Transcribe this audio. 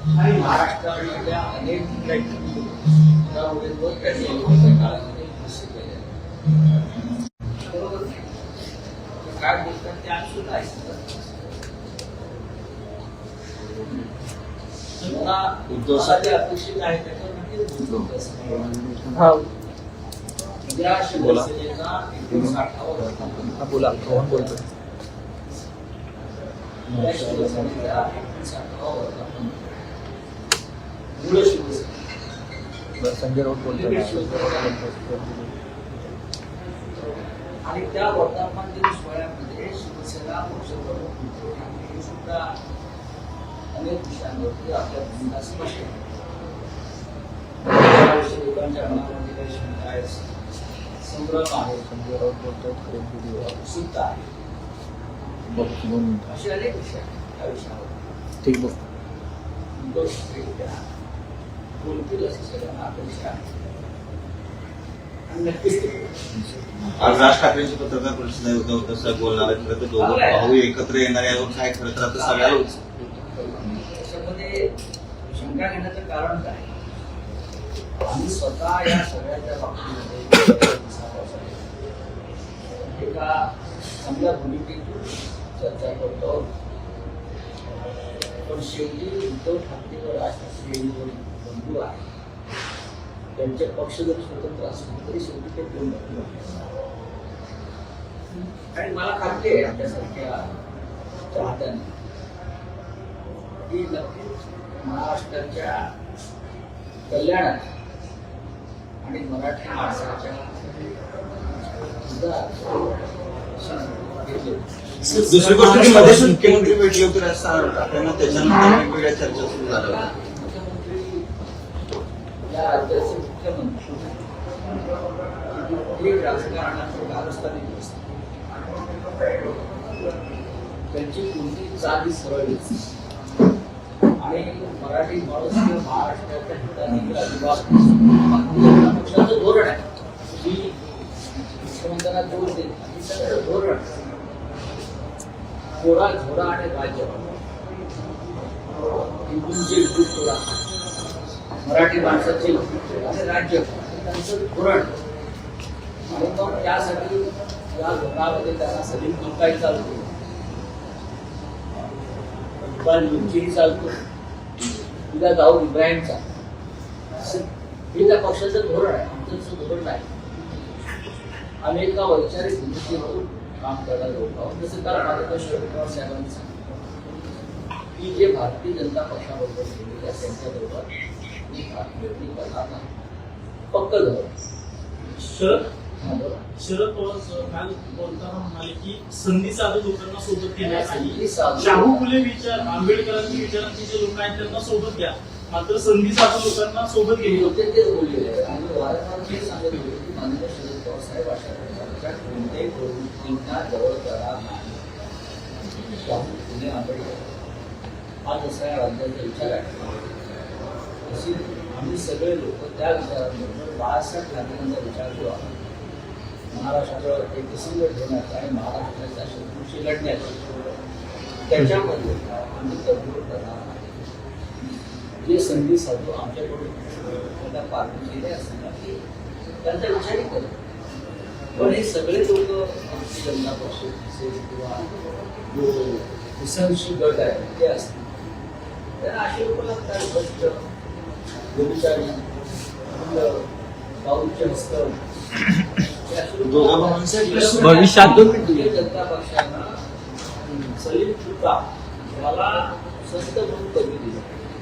अनेक त्यांनी काय बोलतात ते आम्ही सुद्धा ऐकतात जे अपेक्षित आहे त्याच्यावर नक्कीच बोलतो असं. हा या शिवसेनेचा बोला वर्धापन शिवसेना संजय राऊत आणि त्या वर्धापन दिन सोहळ्यामध्ये शिवसेना पक्षप्रमुख उद्धव ठाकरे सुद्धा अनेक विषयांवरती आपल्या भूमिका स्पष्ट केल्या. त्याविषयी लोकांच्या मनामध्ये काही शंका आहे संभ्रम आहे संजय राऊत खरीप व्हिडिओ उत्सुकता आहे असे अनेक विषय त्या विषयावर ठीक बघ. आज राज ठाकरेंची पत्रकार परिषद आहे उद्धव तसं बोलणार खरं तर दोघं भाऊ एकत्र येणार यावर काय खरं तर आता उत्सुक त्याच्यामध्ये शंका घेण्याचं कारण काय? आम्ही स्वतः या सगळ्याच्या बाबतीमध्ये एका चांगल्या भूमिकेतून चर्चा करतो. पण शेवटी उद्धव ठाकरे व राज ठाकरे हे किंवा त्यांचे पक्ष जर स्वतंत्र असले तरी शेवटी ते दोन बंधू आणि मला खात्री आहे आमच्यासारख्या चाहत्यांना की नक्कीच महाराष्ट्राच्या कल्याणात आणि मराठी माणसाच्या दुसरी गोष्ट की मुख्यमंत्री भेटले होते राज ठाकरेंना त्याच्यानंतर वेगवेगळ्या चर्चा सुरू झाल्या होत्या. या राज्याचे मुख्यमंत्री एक राजकारणाचं कारस्थानी त्यांची कोणती चाली सरळ आणि मराठी माणूस किंवा महाराष्ट्राच्या हिताने अजिबात पक्षाचं धोरण आहे. की मुख्यमंत्र्यांना जोर देत नाही. त्यांचं धोरण आहे. कोरा झोडा आणि राज्य हिंदूंचे हिंदू थोडा मराठी माणसाचे हिंदू राज्य त्यांचं धोरण. आणि मग त्यासाठी या धोरणामध्ये त्यांना सलीम दुर्गाही चालतो. इक्बाल मिरचीही चालतो. उद्या दाऊद इब्राहिमचा हे त्या पक्षाचं धोरण आहे. आमचं धोरण नाही. आम्ही एका वैचारिक दृष्टीवरून काम करायला लोक आहोत. जसं काल माझ्या शरद पवार साहेबांनी सांगितलं. की जे भारतीय जनता पक्षाबरोबर गेलेले आहेत पक्क शरद हा. शरद पवार काल बोलताना म्हणाले की संधी साधू लोकांना सोबत साधू- शाहू फुले विचार आंबेडकरांची विचारांचे जे लोक आहेत त्यांना सोबत घ्या मात्र संधी साधू लोकांना सोबत घेऊ होते तेच बोललेले. आणि वारंवार हे सांगत होते की माननीय शरद पवार साहेब अशा प्रकारच्या कोणत्याही प्रवृत्तींना जवळ करणार नाही. शाहू फुले आंबेडकर. हा जसा या राज्याचा विचार आहे. तशी आम्ही सगळे लोक त्या विचारांबरोबर बाळासाहेब ठाकरेंचा विचार करू आहोत महाराष्ट्रावर एकसंघ ठेवण्याचा आणि महाराष्ट्राच्या शत्रूशी लढण्याचा त्याच्यामध्ये आम्ही तडजोड करणार जे संधी साधू आमच्याकडून त्यांना पात्र केले असतील ना की त्यांचा विचारही करत पण हे सगळे लोक आमची जनता पक्ष असेल किंवा जो गट आहे ते असतील तर असे लोक लागतात भ्रष्ट व्यभिचारी गुंड, पाऊलचे हस्त असे लोकं दोघं लागतात. भावांचे भविष्यात दोन- भारतीय जनता पक्षानं सलीम तुका याला संत म्हणून कमी दिलं